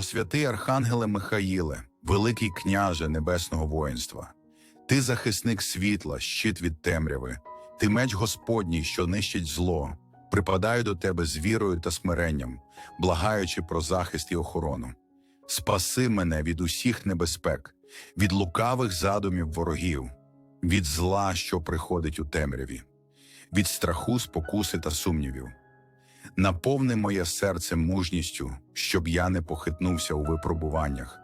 О Архангеле Михаїле, великий княже небесного воїнства, ти захисник світла, щит від темряви, ти меч Господній, що нищить зло. Припадаю до тебе з вірою та смиренням, благаючи про захист і охорону. Спаси мене від усіх небезпек, від лукавих задумів ворогів, від зла, що приходить у темряві, від страху, спокуси та сумнівів. Наповни моє серце мужністю, щоб я не похитнувся у випробуваннях,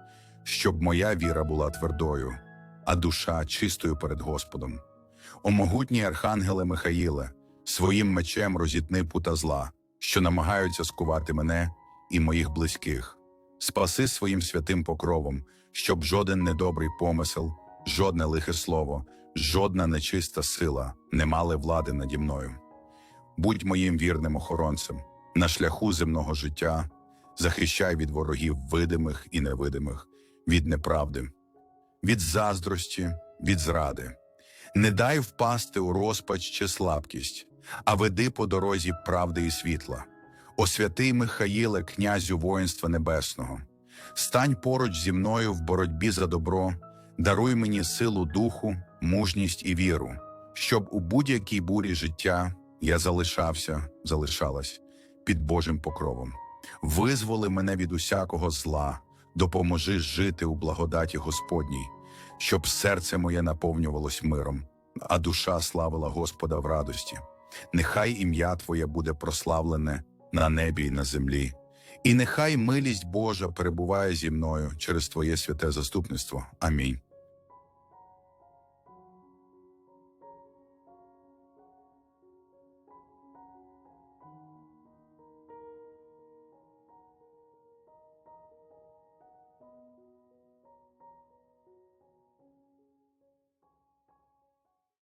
щоб моя віра була твердою, а душа чистою перед Господом. О могутній архангеле Михаїле, своїм мечем розітни пута зла, що намагаються скувати мене і моїх близьких. Спаси своїм святим покровом, щоб жоден недобрий помисел, жодне лихе слово, жодна нечиста сила не мали влади наді мною. Будь моїм вірним охоронцем на шляху земного життя, захищай від ворогів видимих і невидимих, від неправди, від заздрості, від зради. Не дай впасти у розпач чи слабкість, а веди по дорозі правди і світла. О святий Михаїле, князю воїнства небесного, стань поруч зі мною в боротьбі за добро, даруй мені силу духу, мужність і віру, щоб у будь-якій бурі життя я залишався, залишалась під Божим покровом. Визволи мене від усякого зла, допоможи жити у благодаті Господній, щоб серце моє наповнювалось миром, а душа славила Господа в радості. Нехай ім'я Твоє буде прославлене на небі і на землі, і нехай милість Божа перебуває зі мною через Твоє святе заступництво. Амінь.